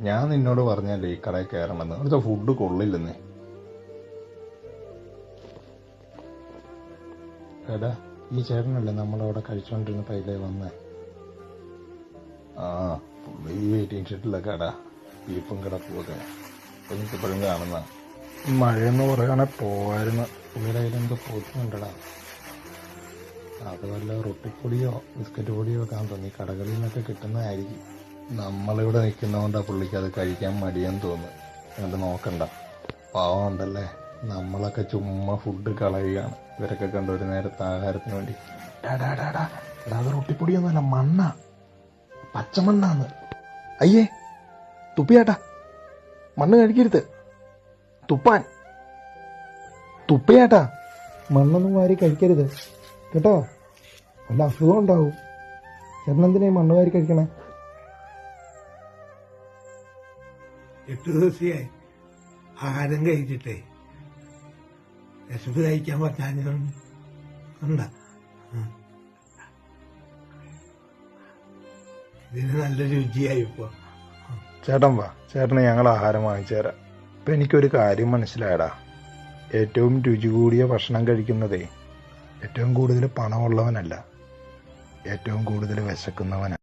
ഞാൻ നിന്നോട് പറഞ്ഞല്ലേ ഈ കടയിൽ കയറണമെന്ന് അവിടുത്തെ ഫുഡ് കൊള്ളില്ലെന്നേ. എടാ ഈ ചേട്ടനല്ലേ നമ്മളവിടെ കഴിച്ചുകൊണ്ടിരുന്ന പൈലേ വന്നേ? ആ ഈ വെയിറ്റിംഗ് ഷെഡിലെ കട. ബീഫും കിടപ്പുമൊക്കെ എനിക്കിപ്പോഴും കാണുന്ന. മഴയെന്ന് പറയുകയാണെ പോവായിരുന്നു. പുള്ളിയുടെ പോയിട്ടുണ്ടടാ അത് വല്ല റൊട്ടിപ്പൊടിയോ ബിസ്ക്കറ്റ് പൊടിയോ ഒക്കെ തോന്നി കടകളിൽ നിന്നൊക്കെ കിട്ടുന്നതായിരിക്കും. നമ്മളിവിടെ നിൽക്കുന്നതുകൊണ്ടാ പുള്ളിക്ക് അത് കഴിക്കാൻ മടിയെന്ന് തോന്നുന്നു എന്നിട്ട് നോക്കണ്ട. പാവം ഉണ്ടല്ലേ? നമ്മളൊക്കെ ചുമ്മാ ഫുഡ് കളയുകയാണ്. ഇവരൊക്കെ കണ്ട ഒരു നേരത്തെ ആഹാരത്തിന് വേണ്ടി. ഡാ, ഡാ, ഡാ, ഡാ. എടാ, അത് റൊട്ടിപ്പൊടിയൊന്നുമല്ല മണ്ണാ. പച്ചമണ്ണാന്ന്. അയ്യേ തുപ്പിയാട്ടാ. മണ്ണ് കഴിക്കരുത്. തുപ്പാൻ. തുപ്പിയാട്ടാ. മണ്ണൊന്നും വാരി കഴിക്കരുത്. കേട്ടോ? വല്ല അസുഖം ഉണ്ടാവും. ചേട്ടനെന്തിനാ മണ്ണ് വാരി കഴിക്കണേ? എട്ട് ദിവസമായി ആഹാരം കഴിച്ചിട്ടേ. വിശപ്പ് കഴിക്കാൻ പറ്റാഞ്ഞതുകൊണ്ട് ഉണ്ട ഇതിന് നല്ല രുചിയായി ഇപ്പൊ. ചേട്ടൻ വാ. ചേട്ടന് ഞങ്ങൾ ആഹാരം വാങ്ങിച്ചു തരാം. ഇപ്പൊ എനിക്കൊരു കാര്യം മനസ്സിലായടാ. ഏറ്റവും രുചി കൂടിയ ഭക്ഷണം കഴിക്കുന്നതേ ഏറ്റവും കൂടുതൽ പണമുള്ളവനല്ല. ഏറ്റവും കൂടുതൽ വിശക്കുന്നവനാണ്